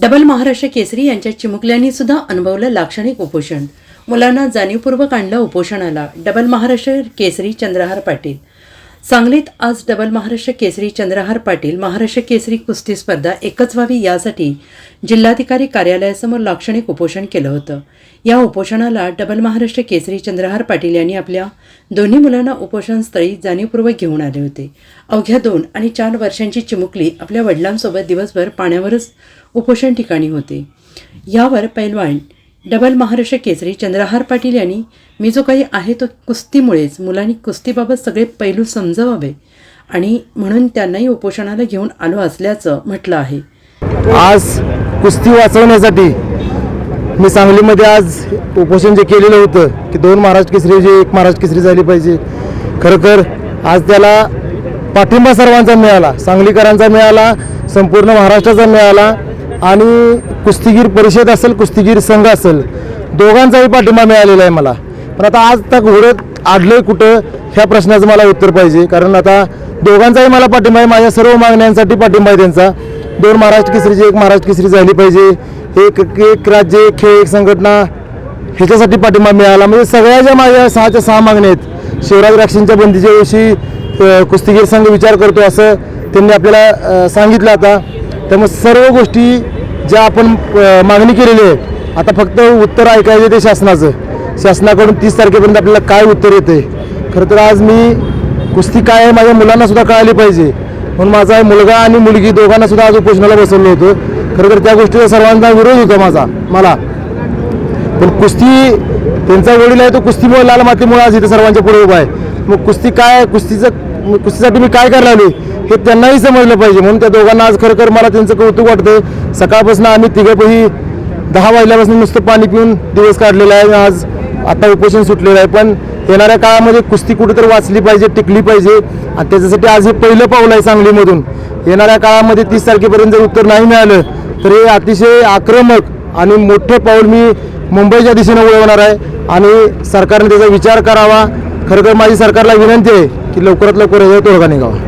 Double Maharashtra केसरी यांच्या चिमुकल्यांनी सुद्धा अनुभवलं लाक्षणिक उपोषण. मुलांना जाणीवपूर्वक आणलं उपोषणाला. डबल महाराष्ट्र केसरी चंद्रहार पाटील. सांगलीत आज डबल महाराष्ट्र केसरी चंद्रहार पाटील महाराष्ट्र केसरी कुस्ती स्पर्धा एकच व्हावी यासाठी जिल्हाधिकारी कार्यालयासमोर लाक्षणिक उपोषण केलं होतं. या उपोषणाला डबल महाराष्ट्र केसरी चंद्रहार पाटील यांनी आपल्या दोन्ही मुलांना उपोषणस्थळी जाणीवपूर्वक घेऊन आले होते. अवघ्या दोन आणि चार वर्षांची चिमुकली आपल्या वडिलांसोबत दिवसभर पाण्यावरच उपोषण ठिकाणी होते. यावर पैलवान डबल महाराष्ट्र केसरी चंद्रहार पाटील यांनी मी जो काही आहे तो कुस्तीमुळेच. मुलांनी कुस्तीबाबत सगळे पैलू समजावावे आणि म्हणून त्यांनाही उपोषणाला घेऊन आलो असल्याचं म्हटलं आहे. आज कुस्ती वाचवण्यासाठी मी सांगलीमध्ये आज उपोषण जे केलेलं होतं की दोन महाराष्ट्र केसरी जे एक महाराष्ट्र केसरी झाली पाहिजे. खरंतर आज त्याला पाठिंबा सर्वांचा मिळाला सांगलीकरांचा मिळाला संपूर्ण महाराष्ट्राचा मिळाला आणि कुस्तीगीर परिषद असेल कुस्तीगीर संघ असेल दोघांचाही पाठिंबा मिळालेला आहे मला. पण आता आज तक घोडं आडलंय कुठं ह्या प्रश्नाचं मला उत्तर पाहिजे. कारण आता दोघांचाही मला पाठिंबा आहे माझ्या सर्व मागण्यांसाठी पाठिंबा आहे त्यांचा. दोन महाराष्ट्र केसरीची एक महाराष्ट्र केसरी झाली पाहिजे. एक एक राज्य एक खेळ एक संघटना ह्याच्यासाठी पाठिंबा मिळाला. म्हणजे सगळ्या ज्या माझ्या सहाच्या सहा मागण्या आहेत. शिवराज राक्षींच्या बंदीच्या दिवशी कुस्तीगीर संघ विचार करतो असं त्यांनी आपल्याला सांगितलं आता. त्यामुळे सर्व गोष्टी ज्या आपण मागणी केलेली आहे आता फक्त उत्तर ऐकायचे ते शासनाचं. शासनाकडून तीस तारखेपर्यंत आपल्याला काय उत्तर येते? खरं तर आज मी कुस्ती काय आहे माझ्या मुलांना सुद्धा कळाली पाहिजे. म्हणून माझा मुलगा आणि मुलगी दोघांना सुद्धा आज उपोषणाला बसवलं होतं. खरं तर त्या गोष्टीचा सर्वांचा विरोध होता माझा मला. पण कुस्ती त्यांचा वडील आहे तो कुस्तीमुळे लाल मातीमुळे आज इथे सर्वांच्या पुढे उभा आहे. मग कुस्ती काय कुस्तीचं कुस्तीसाठी मी काय करायला आली हे त्यांनाही समजलं पाहिजे. म्हणून त्या दोघांना आज खरं खर मला त्यांचं कौतुक वाटतं सकाळपासून आम्ही तिघंपही दहा वाजल्यापासून नुसतं पाणी पिऊन दिवस काढलेला आहे आज आता उपोषण सुटलेलं आहे. पण येणाऱ्या काळामध्ये कुस्ती कुठेतरी वाचली पाहिजे टिकली पाहिजे. आणि त्याच्यासाठी आज हे पहिलं पाऊल आहे सांगलीमधून. येणाऱ्या काळामध्ये तीस तारखेपर्यंत जर उत्तर नाही मिळालं तर हे अतिशय आक्रमक आणि मोठं पाऊल मी मुंबईच्या दिशेने वळवणार आहे. आणि सरकारने त्याचा विचार करावा. खरं तर माझी सरकारला विनंती आहे की लवकरात लवकर हे तोडगा निघावा